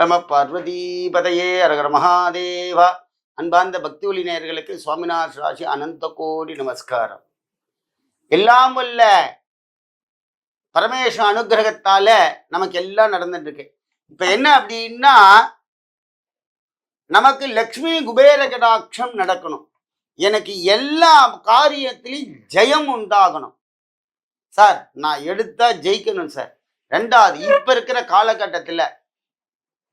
நம பார்வதீபதையே அரகர மகாதேவா. அன்பார்ந்த பக்தி ஒளி நேயர்களுக்கு சுவாமிநாத ராசி அனந்த கோடி நமஸ்காரம். எல்லாம் வல்ல பரமேஸ்வர அனுகிரகத்தால நமக்கு எல்லாம் நடந்துட்டு இருக்கு இப்ப என்ன அப்படின்னா நமக்கு லக்ஷ்மி குபேர கடாட்சம் நடக்கணும். எனக்கு எல்லா காரியத்திலையும் ஜெயம் உண்டாகணும். சார் நான் எடுத்தா ஜெயிக்கணும் சார். ரெண்டாவது இப்ப இருக்கிற காலகட்டத்துல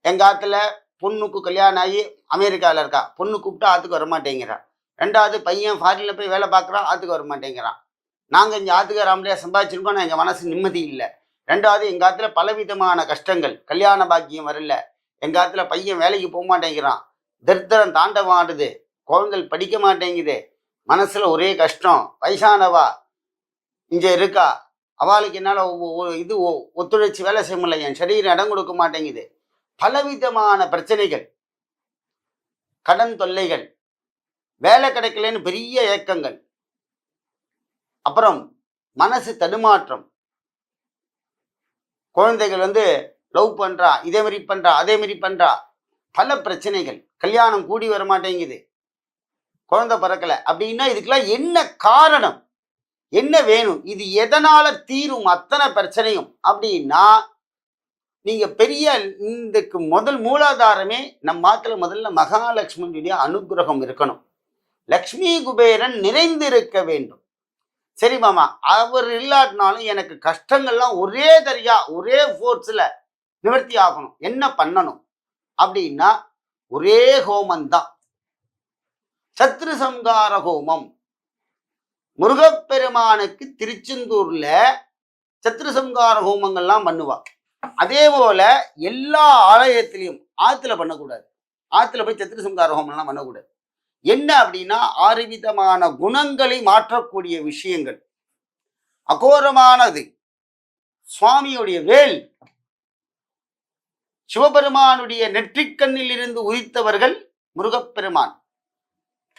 எங்கள் ஆத்துல பொண்ணுக்கு கல்யாணம் ஆகி அமெரிக்காவில் இருக்கா. பொண்ணு கூப்பிட்டா ஆற்றுக்கு வரமாட்டேங்கிறான் ரெண்டாவது பையன் ஃபாரினில் போய் வேலை பார்க்குறான் ஆத்துக்கு வர மாட்டேங்கிறான் நாங்கள் இங்கே ஆத்துக்கு ராமலையா சம்பாதிச்சிருக்கோம் ஆனால் எங்கள் மனசு நிம்மதி இல்லை. ரெண்டாவது எங்கள் ஆத்துல பலவிதமான கஷ்டங்கள். கல்யாண பாக்கியம் வரல. எங்கள் ஆத்துல பையன் வேலைக்கு போக மாட்டேங்கிறான். தரித்திரம் தாண்டவம் ஆடுது குழந்தைகள் படிக்க மாட்டேங்குது. மனசில் ஒரே கஷ்டம். வயசானவா? இங்கே இருக்கா? அவளுக்கு என்னால் இது ஒ- ஒத்துழைச்சி வேலை செய்ய முடியல. என் சரீரம் இடம் கொடுக்க மாட்டேங்குது. பலவிதமான பிரச்சனைகள் கடன் தொல்லைகள் வேலை கிடைக்கலன்னு பெரிய ஏக்கங்கள் அப்புறம் மனசு தடுமாற்றம். குழந்தைகள் வந்து லவ் பண்றா இதே மாதிரி பண்றா அதே மாதிரி பண்றா பல பிரச்சனைகள். கல்யாணம் கூடி வர மாட்டேங்குது. குழந்தை பிறக்கல அப்படின்னா இதுக்கெல்லாம் என்ன காரணம்? என்ன வேணும்? இது எதனால தீரும் அத்தனை பிரச்சனையும்? அப்படின்னா நீங்க பெரிய இதுக்கு முதல் மூலாதாரமே நம்ம மாத்துல முதல்ல மகாலட்சுமியுடைய அனுகிரகம் இருக்கணும். லக்ஷ்மி குபேரன் நிறைந்திருக்க வேண்டும். சரி மாமா அவர் இல்லாட்டினாலும் எனக்கு கஷ்டங்கள்லாம் ஒரே தரியா ஒரே ஃபோர்ஸில் நிவர்த்தி ஆகணும். என்ன பண்ணணும்? அப்படின்னா ஒரே ஹோமம் தான் சத்ரு சங்கார ஹோமம். முருகப்பெருமானுக்கு திருச்செந்தூர்ல சத்ரு சங்கார ஹோமங்கள்லாம் பண்ணுவாங்க அதே போல எல்லா ஆலயத்திலையும் ஆத்துல பண்ணக்கூடாது. ஆத்துல போய் சத்ரு ஹோமம்லாம் பண்ணக்கூடாது. என்ன அப்படின்னா ஆறு விதமான குணங்களை மாற்றக்கூடிய விஷயங்கள். அகோரமானது. சுவாமியுடைய வேல். சிவபெருமானுடைய நெற்றிக்கண்ணில் இருந்து உதித்தவர்கள் முருகப்பெருமான்.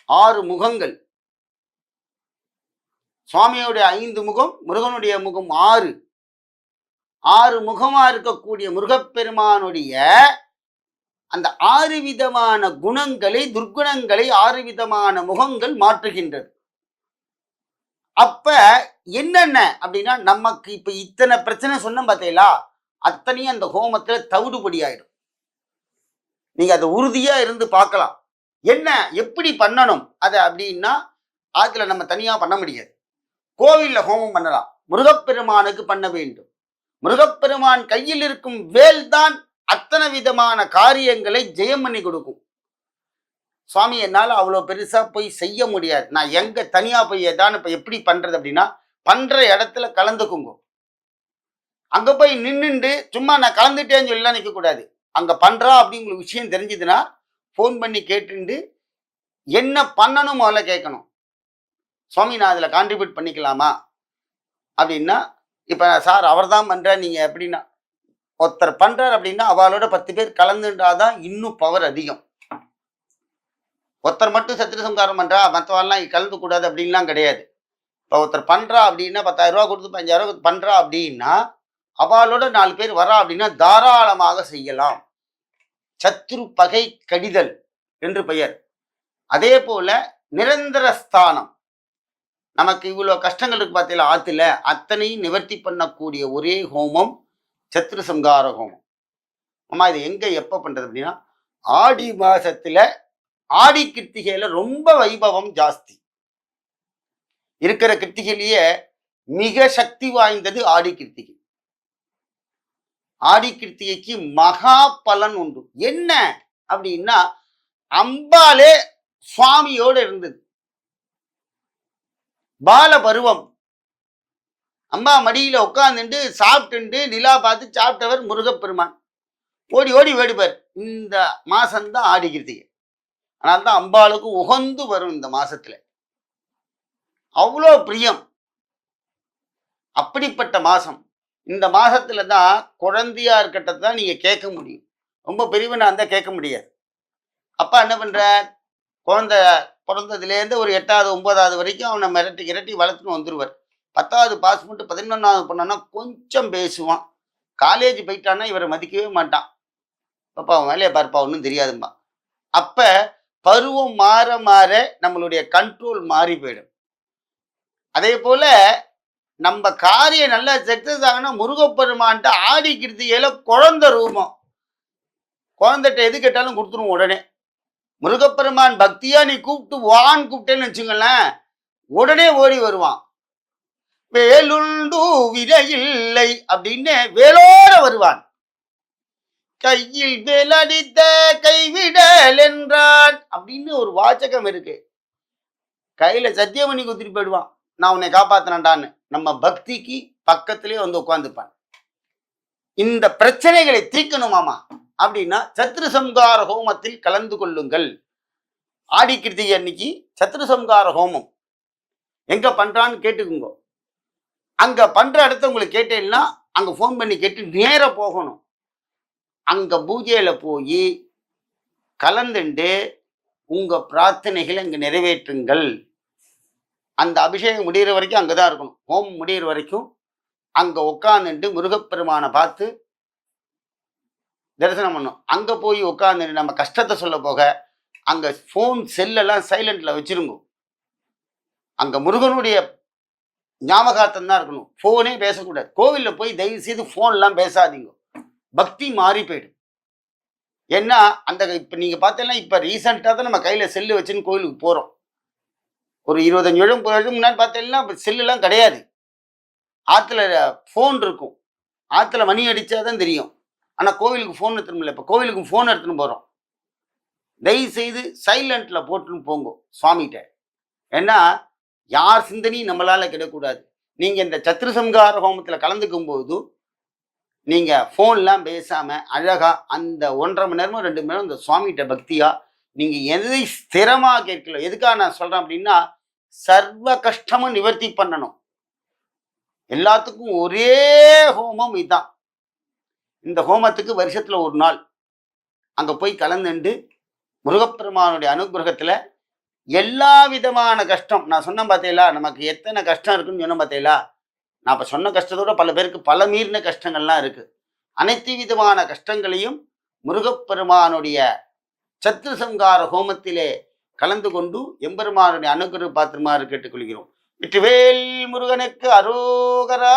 ஆறு முகங்கள். சுவாமியுடைய ஐந்து முகம் முருகனுடைய முகம் ஆறு. ஆறு முகமா இருக்கக்கூடிய முருகப்பெருமானுடைய அந்த ஆறு விதமான குணங்களை துர்க்குணங்களை ஆறு விதமான முகங்கள் மாற்றுகின்றது. அப்ப என்னென்ன அப்படின்னா நமக்கு இப்ப இத்தனை பிரச்சனை சொன்னோம் பார்த்தீங்களா அத்தனையும் அந்த ஹோமத்துல தவிடுபடி ஆயிடும். நீங்க அதை உறுதியா இருந்து பார்க்கலாம். என்ன எப்படி பண்ணணும்? அதை அப்படின்னா அதுல நம்ம தனியா பண்ண முடியாது. கோவில்ல ஹோமம் பண்ணலாம். முருகப்பெருமானுக்கு பண்ண வேண்டும். முருகப்பெருமான் கையில் இருக்கும் வேல் தான் அத்தனை விதமான காரியங்களை ஜெயம் பண்ணி கொடுக்கும். சுவாமி என்னால் அவ்வளோ பெருசா போய் செய்ய முடியாது. நான் எங்க தனியா போய் ஏதான்னு இப்ப எப்படி பண்றது அப்படின்னா பண்ற இடத்துல கலந்துக்குங்க. அங்க போய் நின்றுண்டு சும்மா நான் கலந்துட்டேன்னு சொல்லலாம் நிற்க கூடாது. அங்க பண்றா அப்படிங்கிற விஷயம் தெரிஞ்சதுன்னா ஃபோன் பண்ணி கேட்டுண்டு என்ன பண்ணணும் முதல்ல கேட்கணும். சுவாமி நான் அதில் கான்ட்ரிபியூட் பண்ணிக்கலாமா? அப்படின்னா இப்போ சார் அவர் தான் பண்ணுறார் நீங்கள் எப்படின்னா ஒருத்தர் பண்ணுறார் அப்படின்னா அவளோட பத்து பேர் கலந்துட்டாதான் இன்னும் பவர் அதிகம். ஒருத்தர் மட்டும் சத்திர சங்காரம் பண்ணுறா மற்றவாள்லாம் கலந்து கூடாது அப்படின்லாம் கிடையாது. இப்போ ஒருத்தர் பண்ணுறா அப்படின்னா பத்தாயிரம் ரூபா கொடுத்து பஞ்சாயிரம் ரூபா பண்ணுறா அப்படின்னா அவளோட நாலு பேர் வரா அப்படின்னா தாராளமாக செய்யலாம். சத்ரு பகை கடிதல் என்று பெயர். அதே போல நிரந்தர ஸ்தானம். நமக்கு இவ்வளோ கஷ்டங்கள் இருக்கு பார்த்தீங்களா ஆற்றுல அத்தனையும் நிவர்த்தி பண்ணக்கூடிய ஒரே ஹோமம் சத்ரு சங்கார ஹோமம். அம்மா இது எங்கே எப்போ பண்ணுறது அப்படின்னா ஆடி மாதத்தில் ஆடி கிருத்திகையில் ரொம்ப வைபவம் ஜாஸ்தி. இருக்கிற கிருத்திகையிலேயே மிக சக்தி வாய்ந்தது ஆடி கிருத்திகை. ஆடி கிருத்திகைக்கு மகா பலன் உண்டு. என்ன அப்படின்னா அம்பாலே சுவாமியோடு இருந்தது. பால பருவம் அம்மா மடியில உட்காந்துட்டு சாப்பிட்டுண்டு நிலா பார்த்து சாப்பிட்டவர் முருகப்பெருமான். ஓடி ஓடி வேடுப்பார் இந்த மாசம்தான் ஆடி கிருத்திகை அதனால தான் அம்பாளுக்கு உகந்து வரும் இந்த மாசத்துல. அவ்வளோ பிரியம். அப்படிப்பட்ட மாசம். இந்த மாசத்துல தான் குழந்தையா இருக்கட்டதான் நீங்க கேட்க முடியும். ரொம்ப பெரியவனா இருந்தால் கேட்க முடியாது. அப்பா என்ன பண்ற குழந்தை பிறந்ததுலேருந்து ஒரு எட்டாவது ஒன்பதாவது வரைக்கும் அவனை மிரட்டி இரட்டி வளர்த்துன்னு வந்துடுவார் பத்தாவது பாஸ் பண்ணிட்டு பதினொன்றாவது பண்ணோன்னா கொஞ்சம் பேசுவான். காலேஜ் போயிட்டான்னா இவரை மதிக்கவே மாட்டான். பாப்பா அவன் வேலையை பார்ப்பா ஒன்றும் தெரியாதும்பா அப்போ பருவம் மாற மாற நம்மளுடைய கண்ட்ரோல் மாறி போயிடும். அதே போல் நம்ம காரியம் நல்லா சக்சஸ் ஆகணும்னா முருகப்பெருமான்ட்டு ஆடிக்கிறது ஏல குழந்த ரூபம். குழந்தைகிட்ட எது கேட்டாலும் கொடுத்துருவோம் உடனே. முருகப்பெருமான் பக்தியா நீ கூப்பிட்டு வான்னு கூப்பிட்டேன்னு வச்சுங்களேன் உடனே ஓடி வருவான். வேலுண்டு விரையில்லை அப்படின்னு வேலோட வருவான். கையில் வேலடித்த கைவிடல் என்றான் அப்படின்னு ஒரு வாச்சகம் இருக்கு. கையில சத்தியமணி குத்திட்டு போயிடுவான். நான் உன்னை காப்பாத்தினான்டான்னு. நம்ம பக்திக்கு பக்கத்திலே வந்து உட்காந்துப்பான் இந்த பிரச்சனைகளை தீர்க்கணுமாமா அப்படின்னா சத்ரு சம்கார ஹோமத்தில் கலந்து கொள்ளுங்கள். ஆடி கிருத்திகை அன்னைக்கு சத்ரு சம்கார ஹோமம். எங்க பண்றான்னு கேட்டுக்குங்க. அங்க பண்ற இடத்த உங்களுக்கு கேட்டேன்னா அங்க ஃபோன் பண்ணி கேட்டு நேரா போகணும். அங்க பூஜையில போய் கலந்துண்டு உங்க பிரார்த்தனைகளை அங்க நிறைவேற்றுங்கள். அந்த அபிஷேகம் முடிகிற வரைக்கும் அங்கதான் இருக்கணும். ஹோம் முடியிற வரைக்கும் அங்க உட்காந்துட்டு முருகப்பெருமானை பார்த்து தரிசனம் பண்ணும். அங்கே போய் உட்காந்து நம்ம கஷ்டத்தை சொல்ல போக அங்கே ஃபோன் செல்லெல்லாம் சைலண்டில் வச்சிருங்க. அங்கே முருகனுடைய ஞாபகார்த்தம் தான் இருக்கணும். ஃபோனே பேசக்கூடாது. கோவிலில் போய் தயவு செய்து ஃபோன்லாம் பேசாதீங்க. பக்தி மாறி போயிடும். ஏன்னா அந்த இப்போ நீங்கள் பார்த்தீங்கன்னா இப்போ ரீசெண்டாக தான் நம்ம கையில் செல்லு வச்சுன்னு கோயிலுக்கு போகிறோம் ஒரு இருபத்தஞ்சு வருடம் வருஷம் முன்னாடி பார்த்தீங்கன்னா இப்போ செல்லுலாம் கிடையாது. ஆற்றுல ஃபோன் இருக்கும். ஆற்றுல மணி அடித்தா தான் தெரியும். ஆனால் கோவிலுக்கு ஃபோன் எடுத்துன்னு இல்லை இப்போ கோவிலுக்கு ஃபோன் எடுத்துன்னு போகிறோம் தயவு செய்து சைலண்ட்டில் போட்டுன்னு போங்க சுவாமிகிட்ட. ஏன்னா யார் சிந்தனையும் நம்மளால் கிடக்கூடாது. நீங்கள் இந்த சத்ரு சம்ஹார ஹோமத்தில் கலந்துக்கும் போது நீங்கள் ஃபோன்லாம் பேசாமல் அழகாக அந்த ஒன்றரை மணி நேரமும் ரெண்டு மணி நேரம் இந்த சுவாமிகிட்ட பக்தியாக நீங்கள் எதை ஸ்திரமாக கேட்கல. எதுக்காக நான் சொல்கிறேன் அப்படின்னா சர்வ கஷ்டமும் நிவர்த்தி பண்ணணும். எல்லாத்துக்கும் ஒரே ஹோமம் இதுதான். இந்த ஹோமத்துக்கு வருஷத்துல ஒரு நாள். அங்க போய் கலந்துண்டு முருகப்பெருமானுடைய அனுகிரகத்துல எல்லா விதமான கஷ்டம். நான் சொன்னேன் பார்த்தீங்களா நமக்கு எத்தனை கஷ்டம் இருக்குன்னு சொன்னேன் பார்த்தீங்களா நான் இப்போ சொன்ன கஷ்டத்தோட பல பேருக்கு பல மீறின கஷ்டங்கள்லாம் இருக்கு. அனைத்து விதமான கஷ்டங்களையும் முருகப்பெருமானுடைய சத்ரு ஹோமத்திலே கலந்து கொண்டு எம்பெருமானுடைய அனுகிரக பாத்திரமாறு கேட்டுக்கொள்கிறோம். வெற்றிவேல் முருகனுக்கு அரோகரா.